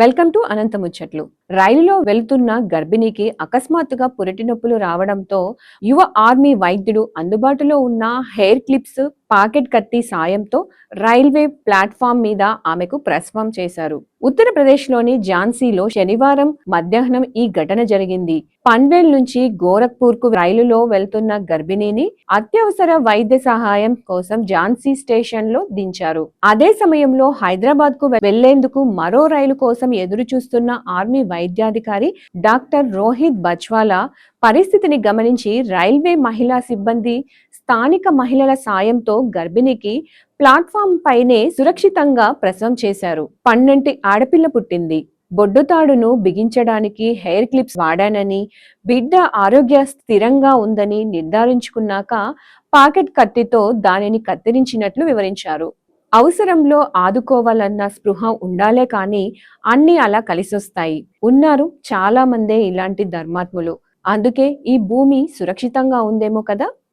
Welcome to అనంత ముచ్చట్లు. రైలులో వెళ్తున్న గర్భిణికి అకస్మాత్తుగా పురిటి నొప్పులు రావడంతో యువ ఆర్మీ వైద్యుడు అందుబాటులో ఉన్న హెయిర్ క్లిప్స్ పాకెట్ కత్తి సాయంతో రైల్వే ప్లాట్ఫామ్ మీద ఆమెకు ప్రసవం చేశారు. ఉత్తరప్రదేశ్లోని ఝాన్సీలో శనివారం మధ్యాహ్నం ఈ ఘటన జరిగింది. పన్వేల్ నుంచి గోరఖ్పూర్కు రైలులో వెళ్తున్న గర్భిణిని అత్యవసర వైద్య సహాయం కోసం ఝాన్సీ స్టేషన్లో దించారు. అదే సమయంలో హైదరాబాద్కు వెళ్ళేందుకు మరో రైలు కోసం ఎదురు చూస్తున్న ఆర్మీ వైద్యాధికారి డాక్టర్ రోహిత్ బచ్వాలా పరిస్థితిని గమనించి రైల్వే మహిళా సిబ్బంది స్థానిక మహిళల సాయంతో గర్భిణికి ప్లాట్ఫామ్ పైనే సురక్షితంగా ప్రసవం చేశారు. పన్నెంటి ఆడపిల్ల పుట్టింది. బొడ్డుతాడును బిగించడానికి హెయిర్ క్లిప్స్ వాడానని బిడ్డ ఆరోగ్య స్థిరంగా ఉందని నిర్ధారించుకున్నాక పాకెట్ కత్తితో దానిని కత్తిరించినట్లు వివరించారు. అవసరంలో ఆదుకోవాలన్న స్పృహ ఉండాలే కానీ అన్ని అలా కలిసొస్తాయి. ఉన్నారు చాలా మందే ఇలాంటి ధర్మాత్ములు. అందుకే ఈ భూమి సురక్షితంగా ఉందేమో కదా?